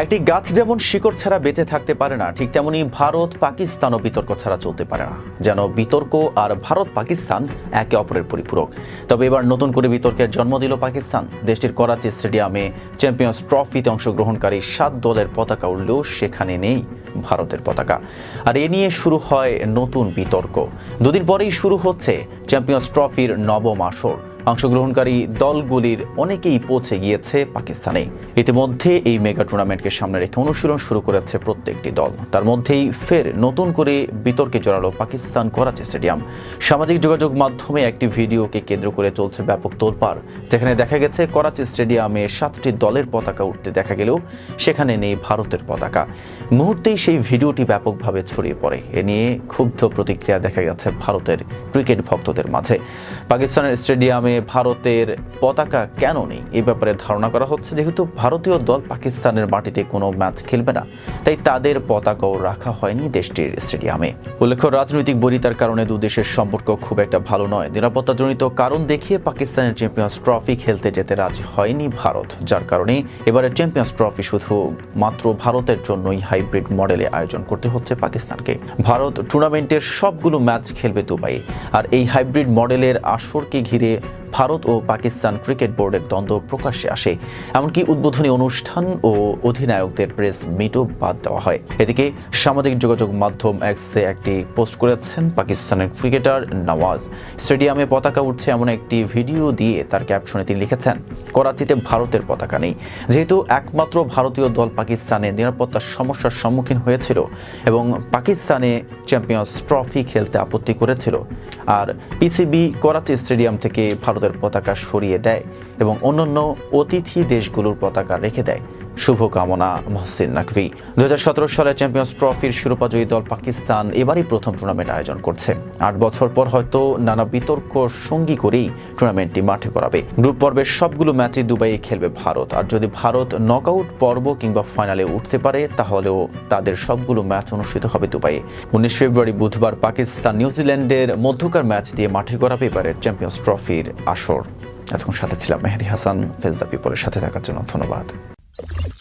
একটি গাছ যেমন শিকড় ছাড়া বেঁচে থাকতে পারে না, ঠিক তেমনি ভারত পাকিস্তানও বিতর্ক ছাড়া চলতে পারে না। যেন বিতর্ক আর ভারত পাকিস্তান একে অপরের পরিপূরক। তবে এবার নতুন করে বিতর্কের জন্ম দিল পাকিস্তান। দেশটির করাচি স্টেডিয়ামে চ্যাম্পিয়ন্স ট্রফিতে অংশগ্রহণকারী সাত দলের পতাকা উঠলেও সেখানে নেই ভারতের পতাকা। আর এ নিয়ে শুরু হয় নতুন বিতর্ক। দুদিন পরেই শুরু হচ্ছে চ্যাম্পিয়ন্স ট্রফির নবম আসর। অংশগ্রহণকারী দলগুলির অনেকেই পৌঁছে গিয়েছে পাকিস্তানে। ইতিমধ্যে এই মেগা টুর্নামেন্টকে সামনে রেখে অনুশীলন শুরু করেছে প্রত্যেকটি দল। তার মধ্যেই ফের নতুন করে বিতর্কে জড়ালো পাকিস্তান করাচি স্টেডিয়াম। সামাজিক যোগাযোগ মাধ্যমে একটি ভিডিওকে কেন্দ্র করে চলছে ব্যাপক তোলপাড় যেখানে দেখা গেছে করাচি স্টেডিয়ামে সাতটি দলের পতাকা উঠতে দেখা গেলেও সেখানে নেই ভারতের পতাকা। মুহূর্তেই সেই ভিডিওটি ব্যাপকভাবে ছড়িয়ে পড়ে। এ নিয়ে ক্ষুব্ধ প্রতিক্রিয়া দেখা গেছে ভারতের ক্রিকেট ভক্তদের মাঝে। পাকিস্তানের স্টেডিয়ামে ভারতের পতাকা কেন নেই? এই ব্যাপারে ধারণা করা হচ্ছে, যেহেতু ভারতীয় দল পাকিস্তানের মাটিতে কোনো ম্যাচ খেলবে না, তাই তাদের পতাকাও রাখা হয়নি দেশটির স্টেডিয়ামে। উল্লেখ্য, রাজনৈতিক বরিতার কারণে দু দেশের সম্পর্ক খুব একটা ভালো নয়। নিরাপত্তাজনিত কারণ দেখিয়ে পাকিস্তানের চ্যাম্পিয়ন্স ট্রফি খেলতে যেতে রাজি হয়নি ভারত, যার কারণে এবারে চ্যাম্পিয়ন্স ট্রফি শুধু মাত্র ভারতের জন্যই হাইব্রিড মডেলে আয়োজন করতে হচ্ছে পাকিস্তানকে। ভারত টুর্নামেন্টের সবগুলো ম্যাচ খেলবে দুবাই আর এই হাইব্রিড মডেলের আসরকে ঘিরে ভারত ও পাকিস্তান ক্রিকেট বোর্ডের দ্বন্দ্ব প্রকাশ্যে আসে। এমনকি উদ্বোধনী অনুষ্ঠান ও অধিনায়কদের প্রেস মিটও বাদ দেওয়া হয়। এদিকে সামাজিক যোগাযোগ মাধ্যম এক্সে একটি পোস্ট করেছেন পাকিস্তানের ক্রিকেটার নওয়াজ। স্টেডিয়ামে পতাকা উঠছে এমন একটি ভিডিও দিয়ে তার ক্যাপশনে তিনি লিখেছেন, করাচিতে ভারতের পতাকা নেই। যেহেতু একমাত্র ভারতীয় দল পাকিস্তানে নিরাপত্তার সমস্যার সম্মুখীন হয়েছিল এবং পাকিস্তানে চ্যাম্পিয়ন্স ট্রফি খেলতে আপত্তি করেছিল আর পিসিবি করাচি স্টেডিয়াম থেকে ভারতের পতাকা সরিয়ে দেয় এবং অন্যান্য অতিথি দেশগুলোর পতাকা রেখে দেয়। শুভকামনা, মহসিন নাকভি। দুহাজার সতেরো সালে চ্যাম্পিয়ন্স ট্রফির শিরোপাজয়ী দল পাকিস্তান এবারই প্রথম টুর্নামেন্ট আয়োজন করছে। আট বছর পর হয়তো নানা বিতর্ক সঙ্গী করেই টুর্নামেন্টটি মাঠে করাবে গ্রুপ পর্বের সবগুলো ম্যাচই দুবাইয়ে খেলবে ভারত। আর যদি ভারত নকআউট পর্ব কিংবা ফাইনালে উঠতে পারে, তাহলেও তাদের সবগুলো ম্যাচ অনুষ্ঠিত হবে দুবাইয়ে। উনিশ ফেব্রুয়ারি বুধবার পাকিস্তান নিউজিল্যান্ডের মধ্যকার ম্যাচ দিয়ে মাঠে করাবে এবারের চ্যাম্পিয়ন্স ট্রফির আসর। এতক্ষণ সাথে ছিলাম মেহেদি হাসান। ফেজদা পিপলের সাথে থাকার জন্য ধন্যবাদ। you